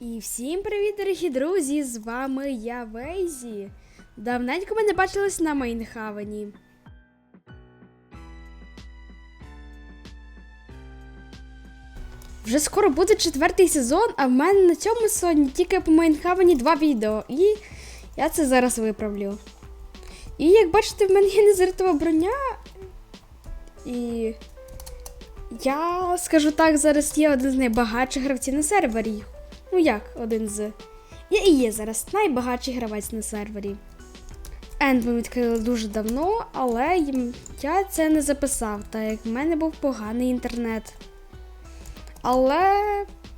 І всім привіт, дорогі друзі! З вами я Вейзі. Давненько ми не бачились на Майнхавені. Вже скоро буде четвертий сезон, а в мене на цьому сезоні тільки по Майнхавені два відео. І я це зараз виправлю. І як бачите, в мене є незритова броня. І я скажу так, зараз є один з найбагатших гравців на сервері. Ну як один з. Я і є зараз найбагатший гравець на сервері. Енд ми відкрили дуже давно, але я це не записав, так як в мене був поганий інтернет. Але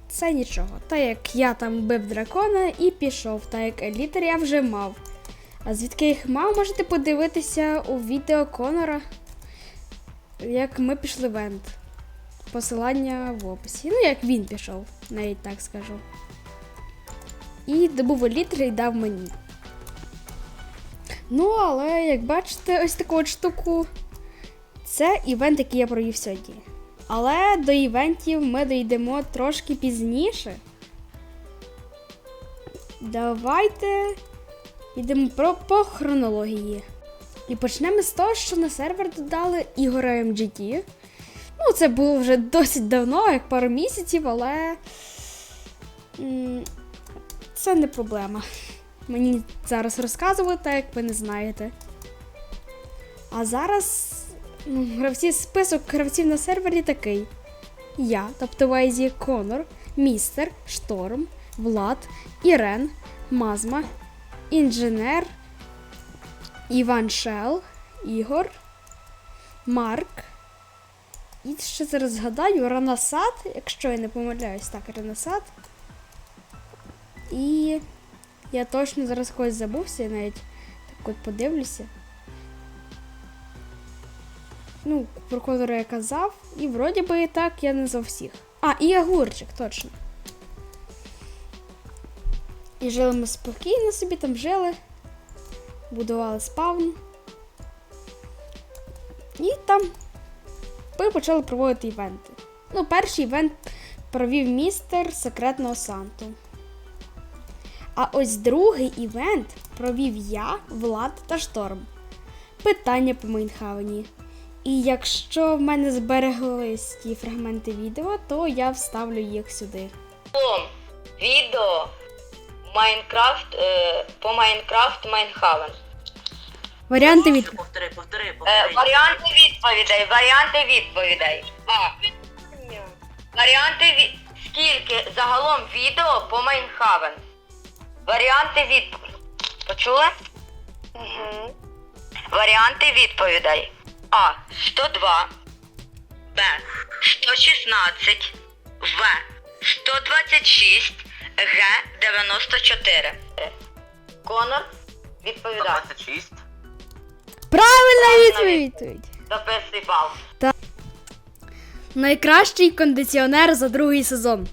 це нічого. Так як я там вбив дракона і пішов, так як елітер я вже мав. А звідки їх мав, можете подивитися у відео Конора, як ми пішли в Енд. Посилання в описі. Ну, як він пішов, навіть так скажу. І добув елітри і дав мені. Ну, але як бачите, ось таку от штуку. Це івент, який я провів сьогодні. Але до івентів ми дійдемо трошки пізніше. Давайте підемо про, по хронології. І почнемо з того, що на сервер додали Ігора MGT. Ну, це було вже досить давно, як пару місяців, але це не проблема. Мені зараз розказувати, так як ви не знаєте. А зараз ну, гравці, список гравців на сервері такий: я, тобто Вейзі, Конор, Містер, Шторм, Влад, Ірен, Мазма, Інженер, Іван Шел, Ігор, Марк. І ще зараз згадаю Ранасад, якщо я не помиляюсь, так, Ранасад. І я точно зараз когось забувся, я навіть так от подивлюся. Ну, про Конора я казав, і вроді би і так я назвав всіх. А, і Агурчик, точно. І жили ми спокійно собі, там жили, будували спавн. І там ми почали проводити івенти. Ну, перший івент провів містер секретного Санту. А ось другий івент провів я, Влад та Шторм. Питання по Майнхавені. І якщо в мене збереглись ті фрагменти відео, то я вставлю їх сюди. Відео Майнкрафт е, по Майнкрафт Майнхавен. Варіанти від. Повтори, повтори, Е, варіанти відповідей, варіанти відповідей. А. Варіанти від... Скільки загалом відео по Майнхавен? Варіанти відповідей. Почули? Угу. Варіанти відповідей. А. 102. Б. 116. В. 126. Г. 94. Конор відповідає. 126. Правильна відповідь! Записуй бал. Найкращий кондиціонер за другий сезон.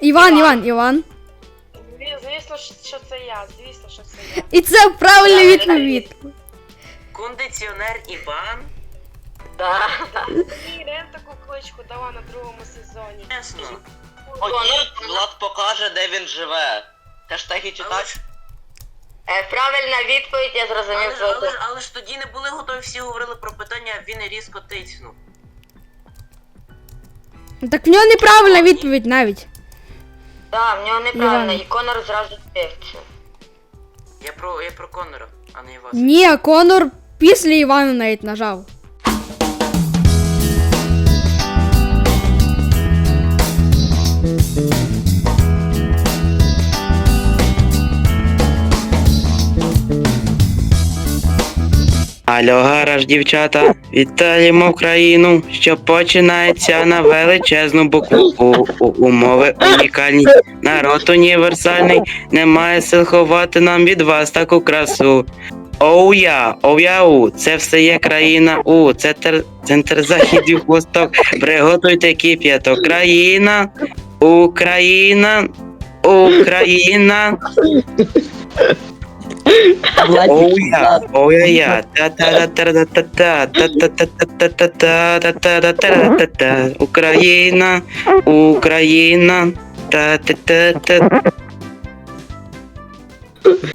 Іван, Іван, Іван. Зві- Звісно, що це я. Звісно, що це я. І це правильна відповідь. Кондиціонер Іван? Да. І Рен таку кличку дала на другому сезоні. Чесно. Ходіть, Влад покаже, де він живе. Хештеги Але читач. Е, Правильна відповідь, я але, зрозумів, але, ж, але ж тоді не були готові, всі говорили про питання, він різко тицьнув. Так в нього неправильна відповідь навіть. Так, в нього неправильно, Іван. і Конор зразу дивиться. Я про, я про Конора, а не вас. Ні, Конор після Івана навіть нажав. Алло, гараж, дівчата, вітаємо Україну, що починається на величезну букву. У, у, умови унікальні, народ універсальний, немає сил ховати нам від вас таку красу. Оу я, оу яу, це все є країна У, це тер, центр західів восток, приготуйте кип'яток, країна, Україна, Україна. Оуя, оуя, та та та та та та та та та та та та та та та та та Україна, Україна, та та та та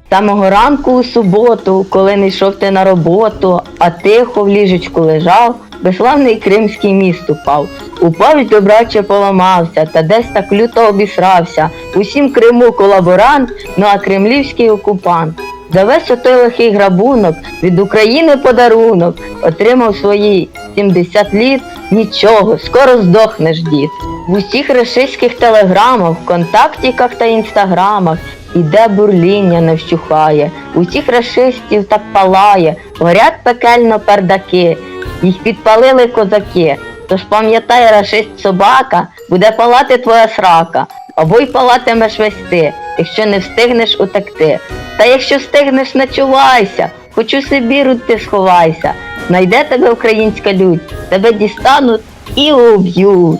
Самого ранку у суботу, коли не йшов ти на роботу, а тихо в ліжечку лежав, безславний кримський міст упав. Упав й добраче поламався, та десь так люто обісрався. Усім Криму колаборант, ну а кремлівський окупант. За весь отой лихий грабунок від України подарунок отримав свої 70 літ. Нічого, скоро здохнеш, дід. В усіх рашистських телеграмах, контактіках та інстаграмах Іде бурління не вщухає, усіх рашистів так палає, горять пекельно пердаки, їх підпалили козаки. Тож пам'ятай, рашист собака, буде палати твоя срака, або й палатимеш весь ти, якщо не встигнеш утекти. Та якщо встигнеш, начувайся, хоч у Сибіру ти сховайся, знайде тебе українська людь, тебе дістануть і уб'ють.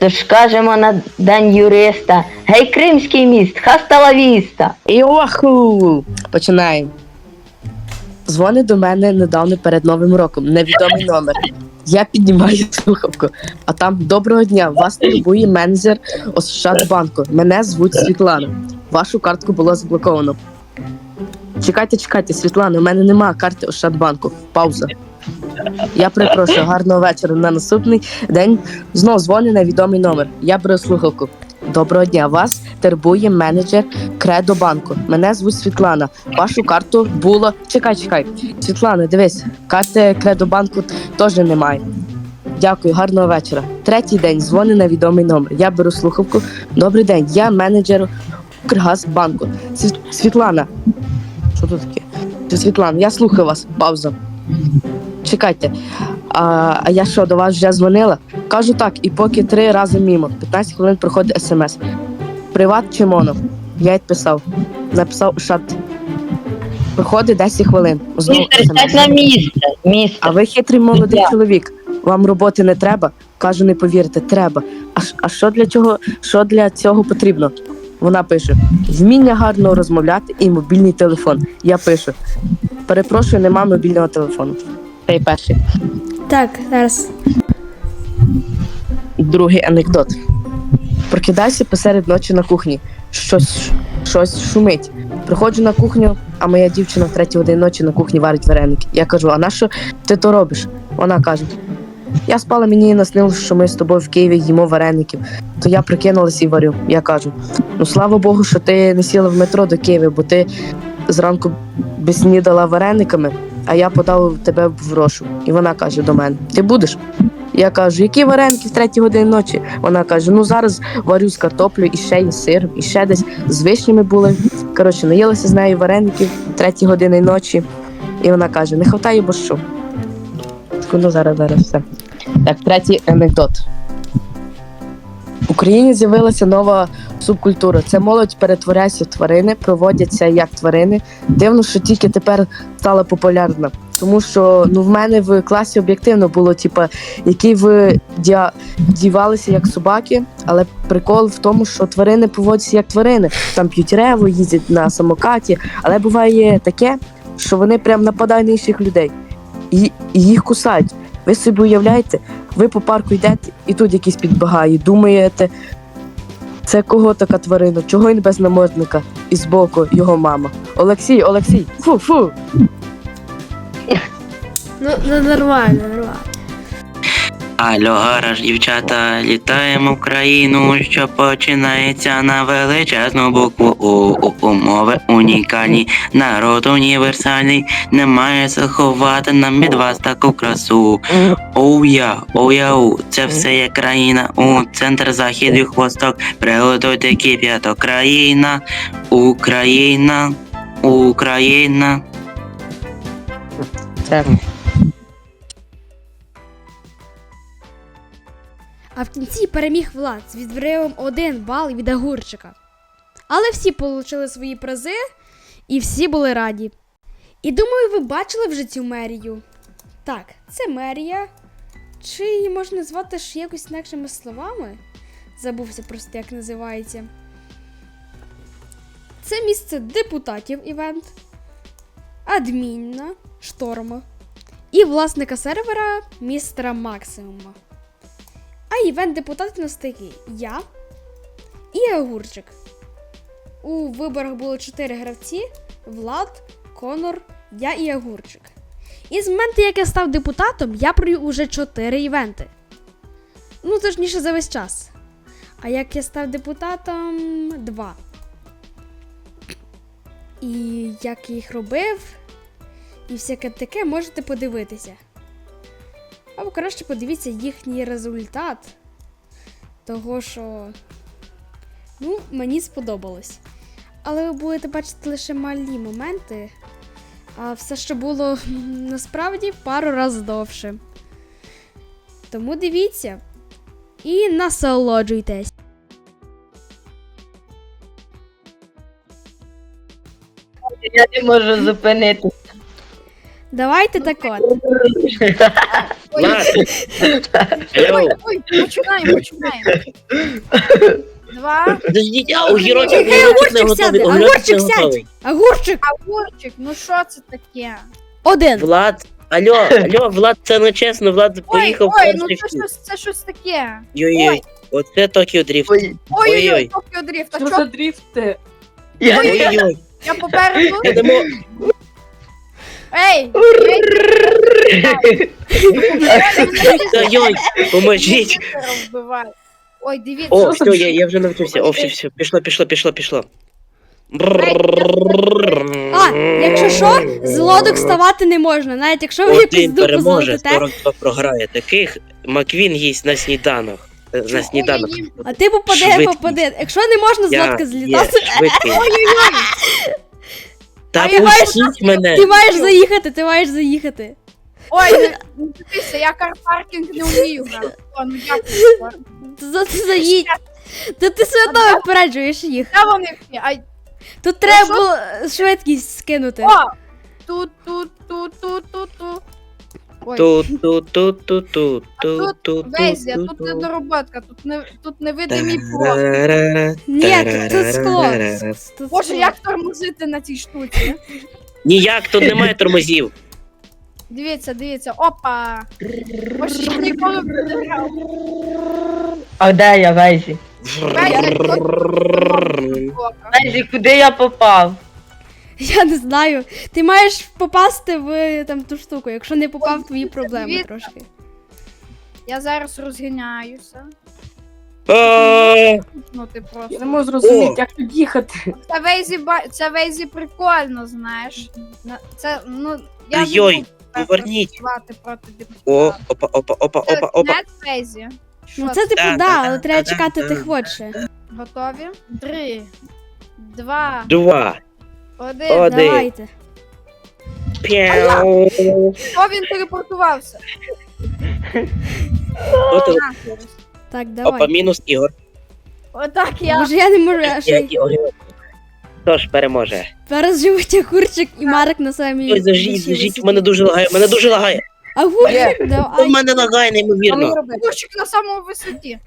Тож кажемо на день юриста, гей кримський міст, хаста лавіста. Іоху! Починаємо. Дзвонить до мене недавно перед Новим роком. Невідомий номер. Я піднімаю слухавку, а там доброго дня. Вас турбує менеджер Ощадбанку. Мене звуть Світлана. Вашу картку було заблоковано. Чекайте, чекайте, Світлана, у мене нема карти Ощадбанку. Пауза. Я перепрошую, гарного вечора. На наступний день знов на відомий номер. Я беру слухавку. Доброго дня, вас турбує менеджер Кредо банку. Мене звуть Світлана. Вашу карту було. Чекай, чекай. Світлана, дивись, карти Кредо банку теж немає. Дякую, гарного вечора. Третій день дзвони на відомий номер. Я беру слухавку. Добрий день, я менеджер Укргазбанку. Світ... Світлана. Що тут таке? Світлана, я слухаю вас. Пауза. Чекайте. А, а я що, до вас вже дзвонила? Кажу так, і поки три рази мімо. 15 хвилин проходить смс. Приват чи моно? Я відписав. Написав шат. Проходить 10 хвилин. Знову Містер, сядь на місце. Містер. А ви хитрий молодий чоловік. Вам роботи не треба? Кажу, не повірте, треба. А, ш- а що для чого? Що для цього потрібно? Вона пише: вміння гарно розмовляти і мобільний телефон. Я пишу: перепрошую, нема мобільного телефону. Цей перший. Так, зараз. Другий анекдот. Прокидайся посеред ночі на кухні. Щось, щось шумить. Приходжу на кухню, а моя дівчина в третій годині ночі на кухні варить вареники. Я кажу: а на що ти то робиш? Вона каже: Я спала, мені наснилось, що ми з тобою в Києві їмо вареників. То я прикинулась і варю. Я кажу: ну слава Богу, що ти не сіла в метро до Києва, бо ти зранку би снідала варениками, а я подав тебе в рошу. І вона каже до мене: Ти будеш? Я кажу, які вареники в третій годині ночі? Вона каже: ну зараз варю з картоплею і ще є сир, і ще десь з вишнями були. Коротше, наїлася з нею вареників в третій години ночі. І вона каже: не хватає борщу. Секунду, зараз, зараз все. Так, третій анекдот. В Україні з'явилася нова субкультура. Це молодь перетворяється в тварини, проводяться як тварини. Дивно, що тільки тепер стала популярна. Тому що ну в мене в класі об'єктивно було, типа, які ви дівалися як собаки, але прикол в тому, що тварини поводяться як тварини. Там п'ють реву, їздять на самокаті, але буває таке, що вони прям нападають на інших людей і, і їх кусають. Ви собі уявляєте, ви по парку йдете, і тут якийсь підбагає, думаєте, це кого така тварина? Чого він без намордника? І збоку його мама. Олексій, Олексій, фу, фу. Ну, ну нормально, нормально. Алло, гараж, дівчата, літаємо в країну, що починається на величезну букву У, У умови унікальні, народ універсальний, немає заховати нам від вас таку красу. Оу я, оу яу, це все є країна, у центр захід і хвосток, приготуйте кип'яток, країна, Україна, Україна. Це А в кінці переміг Влад з відривом 1 бал від Агурчика. Але всі отримали свої призи і всі були раді. І думаю, ви бачили вже цю мерію. Так, це мерія. Чи її можна назвати ж якось інакшими словами? Забувся просто, як називається. Це місце депутатів івент. адміна Шторма і власника сервера містера Максимума. А івент депутат у нас такий я і Огурчик. У виборах було 4 гравці: Влад, Конор, я і Огурчик. І з моменту, як я став депутатом, я провів уже 4 івенти. Ну, точніше, за весь час. А як я став депутатом, 2. І як я їх робив, і всяке таке можете подивитися. Або краще подивіться їхній результат. Того, що ну, мені сподобалось. Але ви будете бачити лише малі моменти, а все, що було насправді пару разів довше. Тому дивіться і насолоджуйтесь. Я не можу зупинити. Давайте так от. Алло! Ой, починаємо, починаємо. Два. Подождіть, а Хай огірочок не огурчик сяде, готовий, огірочок огурчик сядь. Огурчик! Огурчик, ну що це таке? Один. Влад, алло, алло, Влад, це не чесно, Влад Ой, поїхав ой, ну це щось, це щось таке. Йой-йой, оце Токіо Дріфт. Ой, Ой-ой-ой, Ой-ой. Токіо Дріфт, а Що чо? за дріфти? я Ой-ой-ой, Я попереду. я можу. Ей! Ой-ой, поможіть. Ой, дивіться, О, все, я, я вже навчився. О, все, все, пішло, пішло, пішло, пішло. А, якщо що, з лодок ставати не можна, навіть якщо ви Один дупу переможе, залетите, 42 програє. Таких Маквін їсть на сніданок. Е, На сніданок. А ти попади, Швидкість. попади. Якщо не можна з Я лодки є злітати, швидкий. Та А я пустіть мене. ти маєш заїхати, ти маєш заїхати. Ой, не- дивися, я карпаркінг не вмію грати. О, ну дякую. За це заїдь. Та ти все одно випереджуєш їх. Де вони всі? Ай, Тут треба було швидкість скинути. о! Тут, тут, тут, тут, тут, тут. Ой, Тут, тут, тут, тут, тут, А тут, не тут невидимий плод. Тарара, Ні, тут, тут скло. Тут Боже, як тормозити на цій штуці? Ніяк тут немає тормозів. Дивіться, дивіться, опа! Я ніколи б не грав. А де я, Вейзі? Вейзі, куди я попав? Я не знаю. Ти маєш попасти в там ту штуку. Якщо не попав, твої проблеми дивіться. трошки. Я зараз розганяюся. Ну ти Я просто. не можу зрозуміти, як тут їхати. Це Вейзі, ба- це Вейзі прикольно, знаєш. На- Це, ну, я не Ой-ой, поверніть. працювати проти О, депутата. опа, опа, опа, опа, опа. Ну це типу Да, да, але да, треба да, чекати да. тих ще. Готові? Три, два, Два. один. Один. Давайте. П'яу. О, він телепортувався. От. Так, Опа, давай. мінус Ігор. Отак я. Може я не можу, я ще Як Ігор. Хто ж переможе? зараз живуть Огурчик і Марик на самій. Ой, зажіть, зажіть, мене дуже лагає, мене дуже лагає. Огурчик, У давай. мене лагає неймовірно. Курчик на самому висоті.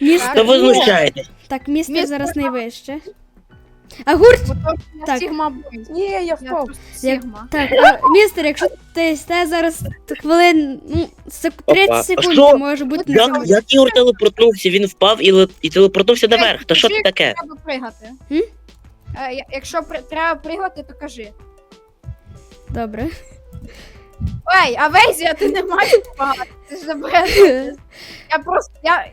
Містер. Та ви знущаєтесь. Так, містер Містер зараз найвище. Огурчик, Бо то Так. Сігма бой. Ні, я Я впав. просто Як- Сігма. так, а, містер, якщо ти сте зараз хвилин, ну, сек- 30 Опа, а секунд що? може бути на Як, цьому. як Ігор телепортнувся? Він впав і, ле- і телепортнувся наверх. Та що це таке? Треба пригати. М? Е, Якщо при- треба пригати, то кажи. Добре. Ой, а Вейзі, а ти не маєш багато. Ти ж забреш. Я просто. Я,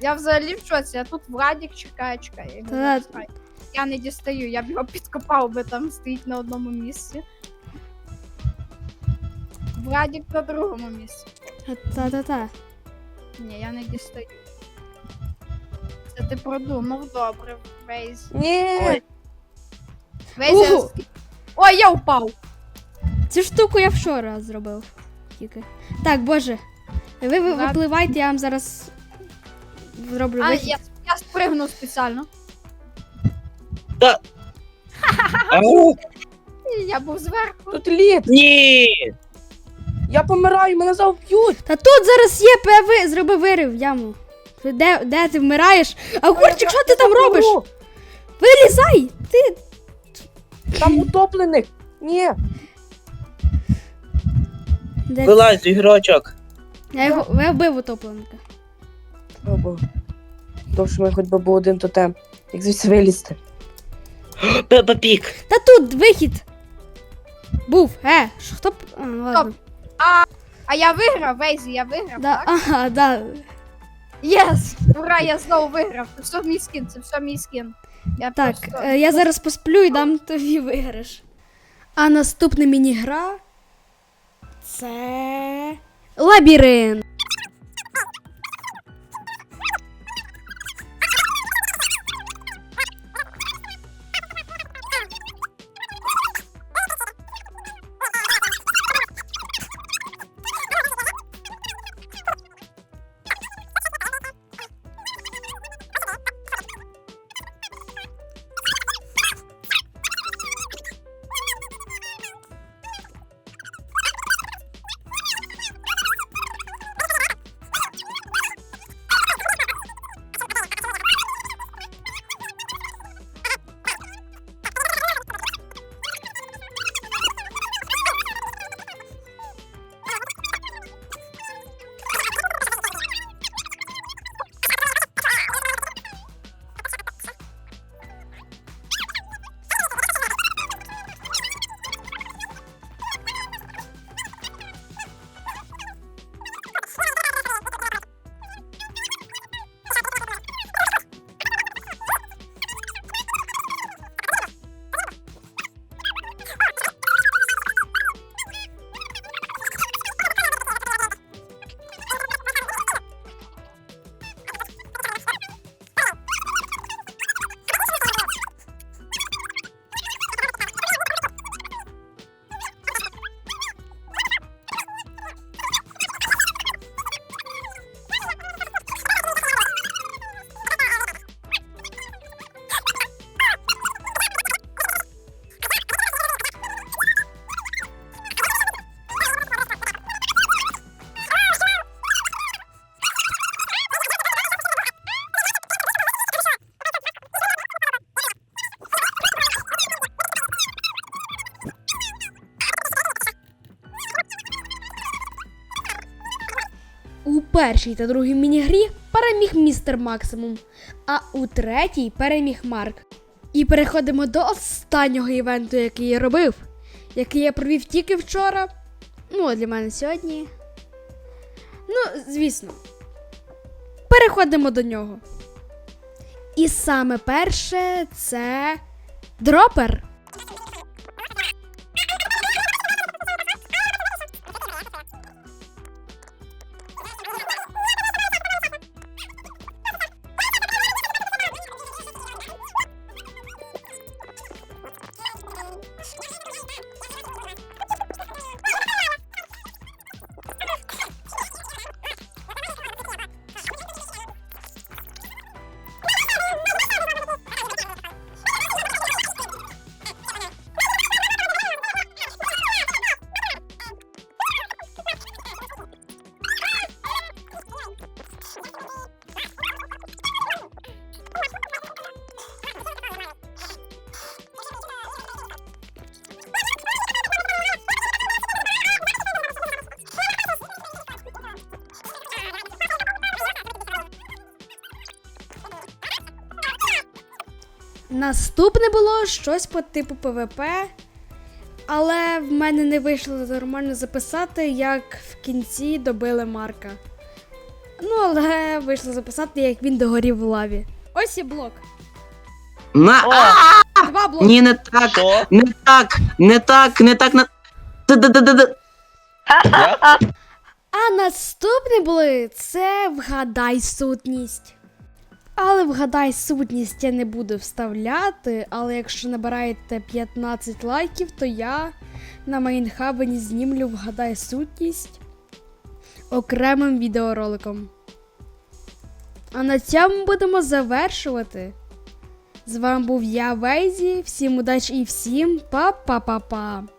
я взагалі в шоці, я тут Владік чекає, чекає. я Та- не дістаю. Я не дістаю, я б його підкопав, би там стоїть на одному місці. Владік на другому місці. Та-та-та. Ні, я не дістаю. Це ти продумав добре, Вейз. Ні. Ой. Угу. Ой, я впав! Цю штуку я вчора зробив. Тільки. Так, боже. Ви, ви Ладно. випливайте, я вам зараз зроблю А, вихід. я, я спригнув спеціально. Ау, Я був зверху. Тут лід. Ні! Я помираю, мене завб'ють. Та тут зараз є ПВ, зроби вирив яму. Де, де ти вмираєш? А Гурчик, що ти там робиш? Вилізай! Ти Там утоплених. Ні. Де? Вилазь, ігрочок. Я його я вбив утопленка. Слава Богу. Довше ми хоч би був один тотем. Як звідси вилізти? Пепа Пік. Та тут вихід. Був, е, що хто б. А, ладно. А я виграв, Вейзі, я виграв, Да, так? ага, да. Єс! Ура, я знову виграв. Це все мій скін, це все мій скін. Я Так, просто... е, я зараз посплю і дам тобі виграш. А наступна міні-гра це. Лабіринт. Першій та другій міні-грі переміг містер Максимум, а у третій переміг Марк. І переходимо до останнього івенту, який я робив, який я провів тільки вчора. Ну, а для мене сьогодні. Ну, звісно. Переходимо до нього. І саме перше це дропер. Наступне було щось по типу ПВП. Але в мене не вийшло нормально записати, як в кінці добили Марка. Ну, але вийшло записати, як він догорів в лаві. Ось є блок. На. О, Два блоки. Ні, не так. що? Не так. Не так, не так. Не... Д-д-д-д-д. А наступне були це вгадай сутність. Але вгадай сутність я не буду вставляти, але якщо набираєте 15 лайків, то я на мейнхабені знімлю вгадай сутність окремим відеороликом. А на цьому будемо завершувати. З вами був я, Вейзі. Всім удачі і всім па-па-па-па.